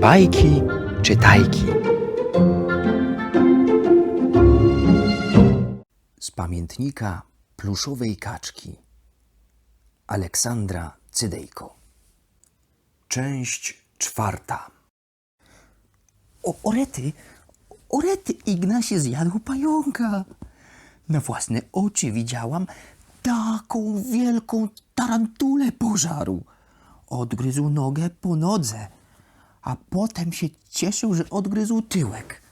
Bajki czytajki. Z pamiętnika pluszowej kaczki Aleksandra Cydejko. Część czwarta. O, orety, orety, Ignasie zjadł pająka. Na własne oczy widziałam taką wielką tarantulę pożaru. Odgryzł nogę po nodze, a potem się cieszył, że odgryzł tyłek.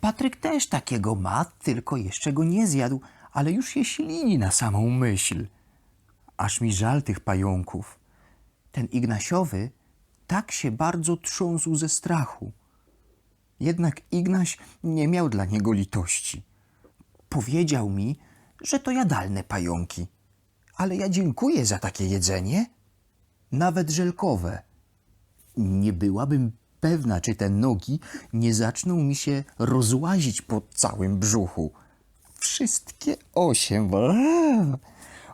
Patryk też takiego ma, tylko jeszcze go nie zjadł, ale już się ślini na samą myśl. Aż mi żal tych pająków. Ten Ignasiowy tak się bardzo trząsł ze strachu. Jednak Ignaś nie miał dla niego litości. Powiedział mi, że to jadalne pająki. Ale ja dziękuję za takie jedzenie. Nawet żelkowe. Nie byłabym pewna, czy te nogi nie zaczną mi się rozłazić po całym brzuchu. Wszystkie osiem.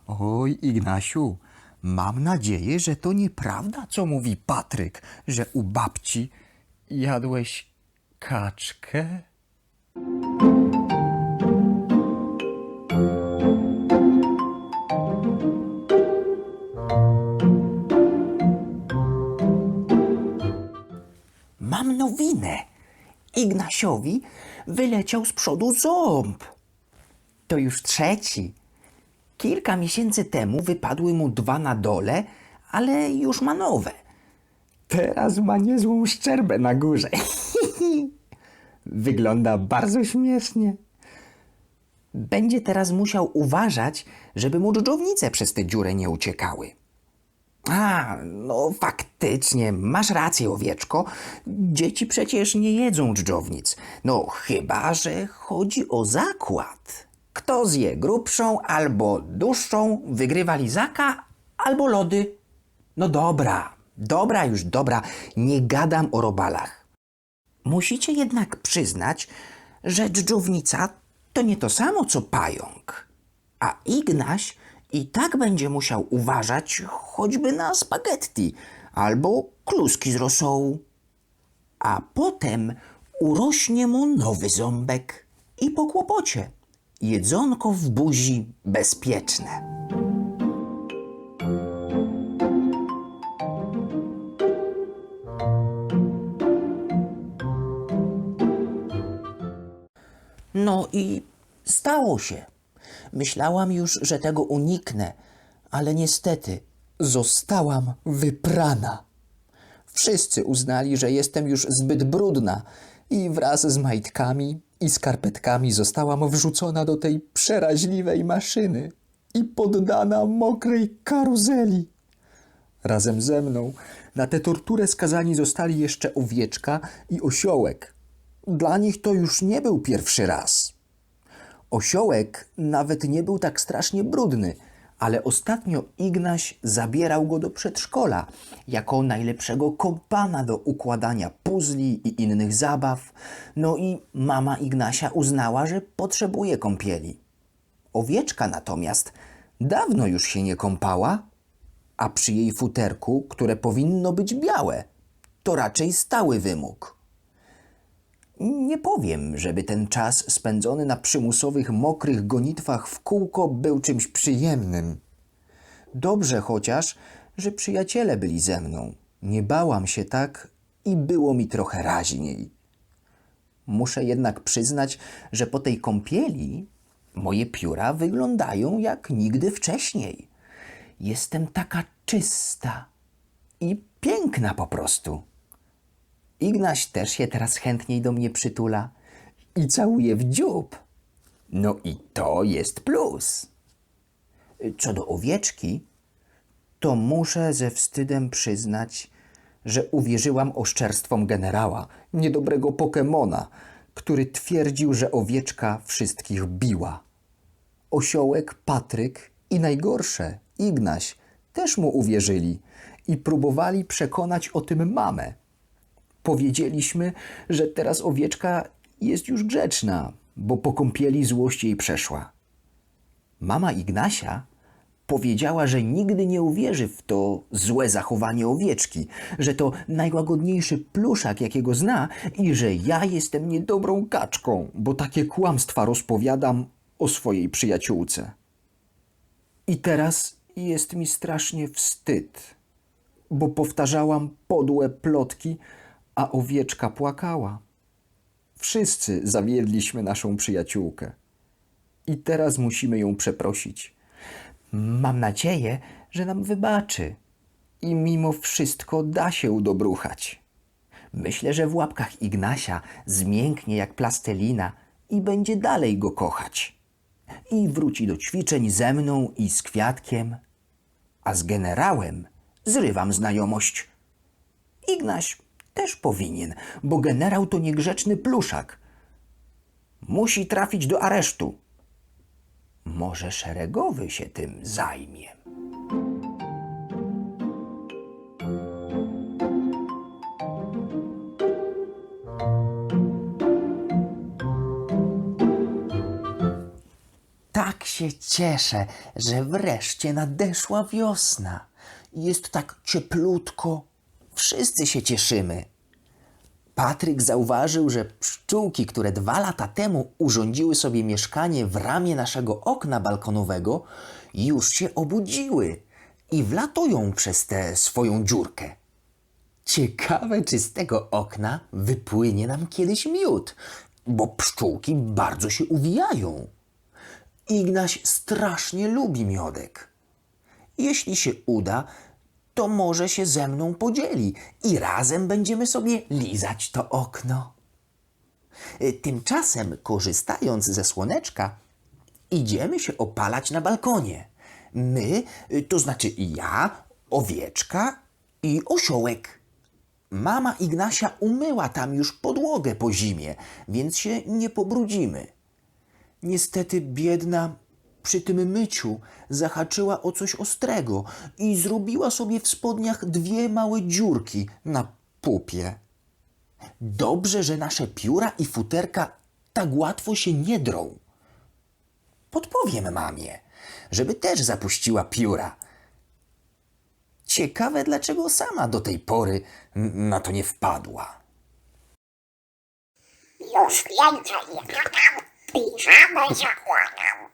Oj, Ignasiu, mam nadzieję, że to nieprawda, co mówi Patryk, że u babci jadłeś kaczkę. Nowinę. Ignasiowi wyleciał z przodu ząb. To już trzeci. Kilka miesięcy temu wypadły mu dwa na dole, ale już ma nowe. Teraz ma niezłą szczerbę na górze. Wygląda bardzo śmiesznie. Będzie teraz musiał uważać, żeby mu dżdżownice przez tę dziurę nie uciekały. A, no faktycznie, masz rację, owieczko. Dzieci przecież nie jedzą dżdżownic. No chyba, że chodzi o zakład. Kto zje grubszą albo dłuższą, wygrywa lizaka albo lody. No dobra, dobra już, dobra, nie gadam o robalach. Musicie jednak przyznać, że dżdżownica to nie to samo co pająk. A Ignaś i tak będzie musiał uważać choćby na spaghetti albo kluski z rosołu. A potem urośnie mu nowy ząbek i po kłopocie. Jedzonko w buzi bezpieczne. No i stało się. Myślałam już, że tego uniknę, ale niestety zostałam wyprana. Wszyscy uznali, że jestem już zbyt brudna i wraz z majtkami i skarpetkami zostałam wrzucona do tej przeraźliwej maszyny i poddana mokrej karuzeli. Razem ze mną na tę torturę skazani zostali jeszcze owieczka i osiołek. Dla nich to już nie był pierwszy raz. Osiołek nawet nie był tak strasznie brudny, ale ostatnio Ignaś zabierał go do przedszkola jako najlepszego kompana do układania puzli i innych zabaw. No i mama Ignasia uznała, że potrzebuje kąpieli. Owieczka natomiast dawno już się nie kąpała, a przy jej futerku, które powinno być białe, to raczej stały wymóg. Nie powiem, żeby ten czas spędzony na przymusowych, mokrych gonitwach w kółko był czymś przyjemnym. Dobrze chociaż, że przyjaciele byli ze mną. Nie bałam się tak i było mi trochę raźniej. Muszę jednak przyznać, że po tej kąpieli moje pióra wyglądają jak nigdy wcześniej. Jestem taka czysta i piękna po prostu. Ignaś też się teraz chętniej do mnie przytula i całuje w dziób. No i to jest plus. Co do owieczki, to muszę ze wstydem przyznać, że uwierzyłam oszczerstwom generała, niedobrego Pokemona, który twierdził, że owieczka wszystkich biła. Osiołek, Patryk i najgorsze, Ignaś, też mu uwierzyli i próbowali przekonać o tym mamę. Powiedzieliśmy, że teraz owieczka jest już grzeczna, bo po kąpieli złość jej przeszła. Mama Ignasia Powiedziała, że nigdy nie uwierzy w to złe zachowanie owieczki, że to najłagodniejszy pluszak, jakiego zna i że ja jestem niedobrą kaczką, bo takie kłamstwa rozpowiadam o swojej przyjaciółce. I teraz jest mi strasznie wstyd, bo powtarzałam podłe plotki, a owieczka płakała. Wszyscy zawiedliśmy naszą przyjaciółkę. I teraz musimy ją przeprosić. Mam nadzieję, że nam wybaczy. I mimo wszystko da się udobruchać. Myślę, że w łapkach Ignasia zmięknie jak plastelina i będzie dalej go kochać. I wróci do ćwiczeń ze mną i z kwiatkiem. A z generałem zrywam znajomość. Ignaś też powinien, bo generał to niegrzeczny pluszak. Musi trafić do aresztu. Może szeregowy się tym zajmie. Tak się cieszę, że wreszcie nadeszła wiosna. Jest tak cieplutko. Wszyscy się cieszymy. Patryk zauważył, że pszczółki, które dwa lata temu urządziły sobie mieszkanie w ramie naszego okna balkonowego, już się obudziły i wlatują przez tę swoją dziurkę. Ciekawe, czy z tego okna wypłynie nam kiedyś miód, bo pszczółki bardzo się uwijają. Ignaś strasznie lubi miodek. Jeśli się uda, to może się ze mną podzieli i razem będziemy sobie lizać to okno. Y, Tymczasem, korzystając ze słoneczka, idziemy się opalać na balkonie. My, y, to znaczy ja, owieczka i osiołek. Mama Ignasia umyła tam już podłogę po zimie, więc się nie pobrudzimy. Niestety biedna przy tym myciu zahaczyła o coś ostrego i zrobiła sobie w spodniach dwie małe dziurki na pupie. Dobrze, że nasze pióra i futerka tak łatwo się nie drą. Podpowiem mamie, żeby też zapuściła pióra. Ciekawe, dlaczego sama do tej pory na to nie wpadła. Już więcej nie gadam, piżamę zakładam.